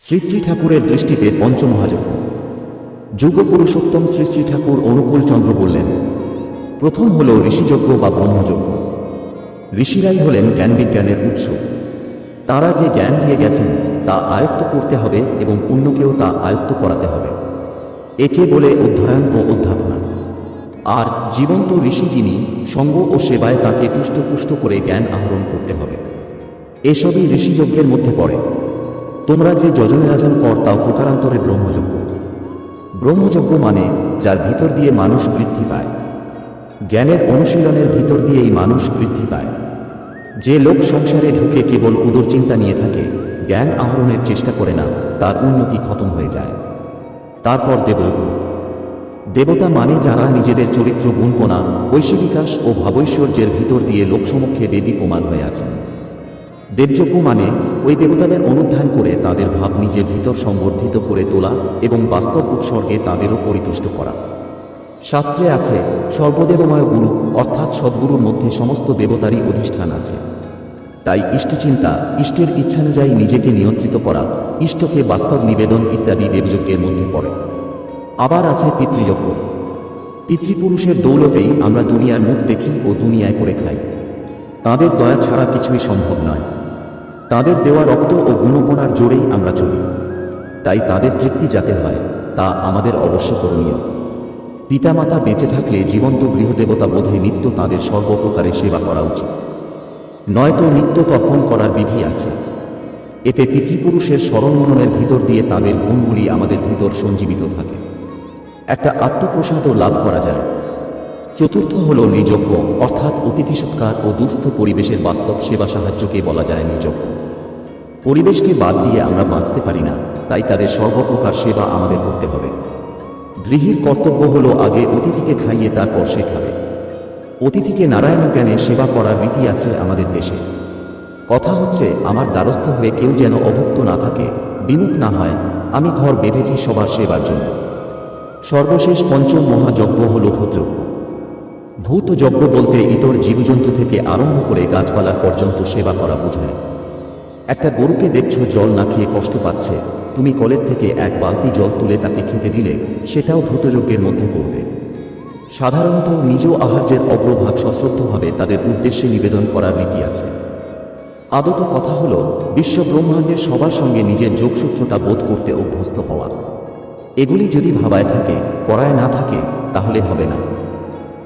শ্রী শ্রী ঠাকুরের দৃষ্টিতে পঞ্চমহাযজ্ঞ। যুগ পুরুষোত্তম শ্রী শ্রী ঠাকুর অনুকূল চন্দ্র বললেন, প্রথম হল ঋষিযজ্ঞ বা ব্রহ্মযজ্ঞ। ঋষিরাই হলেন জ্ঞান বিজ্ঞানের উৎস। তারা যে জ্ঞান দিয়ে গেছেন, তা আয়ত্ত করতে হবে এবং অন্যকেও তা আয়ত্ত করাতে হবে। একে বলে অধ্যয়ন ও অধ্যাপনা আর জীবন্ত ঋষি যিনি, সঙ্গ ও সেবায় তাকে তুষ্টপুষ্ট করে জ্ঞান আহরণ করতে হবে। এসবই ঋষিযজ্ঞের মধ্যে পড়ে। তোমরা যে যজনে আয়োজন কর তাও প্রকারান্তরে ব্রহ্মযজ্ঞ। ব্রহ্মযজ্ঞ মানে যার ভিতর দিয়ে মানুষ বৃদ্ধি পায়। জ্ঞানের অনুশীলনের ভিতর দিয়েই মানুষ বৃদ্ধি পায়। যে লোক সংসারে ঢুকে কেবল উদর চিন্তা নিয়ে থাকে, জ্ঞান আহরণের চেষ্টা করে না, তার উন্নতি খতম হয়ে যায়। তারপর দেবযজ্ঞ দেবতা মানে যারা নিজেদের চরিত্র গুণপনা ঐশ্ববিকাশ ও ভাবৈশ্বর্যের ভিতর দিয়ে লোকসমক্ষে বেদী প্রমাণ হয়ে আছেন। দেবযজ্ঞ মানে ওই দেবতাদের অনুধ্যান করে তাদের ভাব নিজের ভিতর সংবর্ধিত করে তোলা এবং বাস্তব উৎসর্গে তাদেরও পরিতুষ্ট করা। শাস্ত্রে আছে, সর্বদেবময় গুরু, অর্থাৎ সদ্গুরুর মধ্যে সমস্ত দেবতারই অধিষ্ঠান আছে। তাই ইষ্টচিন্তা, ইষ্টের ইচ্ছানুযায়ী নিজেকে নিয়ন্ত্রিত করা, ইষ্টকে বাস্তব নিবেদন ইত্যাদি দেবযজ্ঞের মধ্যে পড়ে। আবার আছে পিতৃযজ্ঞ। পিতৃপুরুষের দৌলতেই আমরা দুনিয়ার মুখ দেখি ও দুনিয়ায় করে খাই। তাদের দয়া ছাড়া কিছুই সম্ভব নয়। তাদের দেওয়া রক্ত ও গুণপনার জোরেই আমরা চলি। তাই তাদের তৃপ্তি যাতে হয়, তা আমাদের অবশ্য করণীয়। পিতামাতা বেঁচে থাকলে জীবন্ত গৃহদেবতা বোধে নিত্য তাদের সর্বপ্রকারে সেবা করা উচিত। নয়তো নিত্য তর্পণ করার বিধি আছে। এতে পিতৃপুরুষের স্মরণ মননের ভিতর দিয়ে তাদের গুণগুলি আমাদের ভিতর সঞ্জীবিত থাকে। একটা আত্মপ্রসাদও লাভ করা যায়। চতুর্থ হল নিযজ্ঞ, অর্থাৎ অতিথি সৎকার ও দুস্থ পরিবেশের বাস্তব সেবা সাহায্যকে বলা যায় নিযজ্ঞ। পরিবেশকে বাদ দিয়ে আমরা বাঁচতে পারি না, তাই তাদের সর্বপ্রকার সেবা আমাদের করতে হবে। গৃহীর কর্তব্য হল আগে অতিথিকে খাইয়ে তারপর সে খাবে। অতিথিকে নারায়ণ জ্ঞানে সেবা করার রীতি আছে আমাদের দেশে। কথা হচ্ছে, আমার দ্বারস্থ হয়ে কেউ যেন অভুক্ত না থাকে, বিমুখ না হয়, আমি ঘর বেঁধেছি সবার সেবার জন্য। সর্বশেষ পঞ্চম মহাযজ্ঞ হল ভূতযজ্ঞ। ভূত যজ্ঞ বলতে ইতর জীবজন্তু থেকে আরম্ভ করে গাছপালা পর্যন্ত সেবা করা বোঝায়। একটা গরুকে দেখছ জল না খেয়ে কষ্ট পাচ্ছে। তুমি কলের থেকে এক বালতি জল তুলে তাকে খেতে দিলে, সেটাও ভূতযজ্ঞের মধ্যে পড়বে। সাধারণত নিজ আহার্যের অগ্রভাগ সশ্রদ্ধভাবে তাদের উদ্দেশ্যে নিবেদন করার রীতি আছে। আদত কথা হল বিশ্ব ব্রহ্মাণ্ডের সবার সঙ্গে নিজের যোগসূত্রতা বোধ করতে অভ্যস্ত হওয়া। এগুলি যদি ভাবায় থাকে, করায় না থাকে, তাহলে হবে না।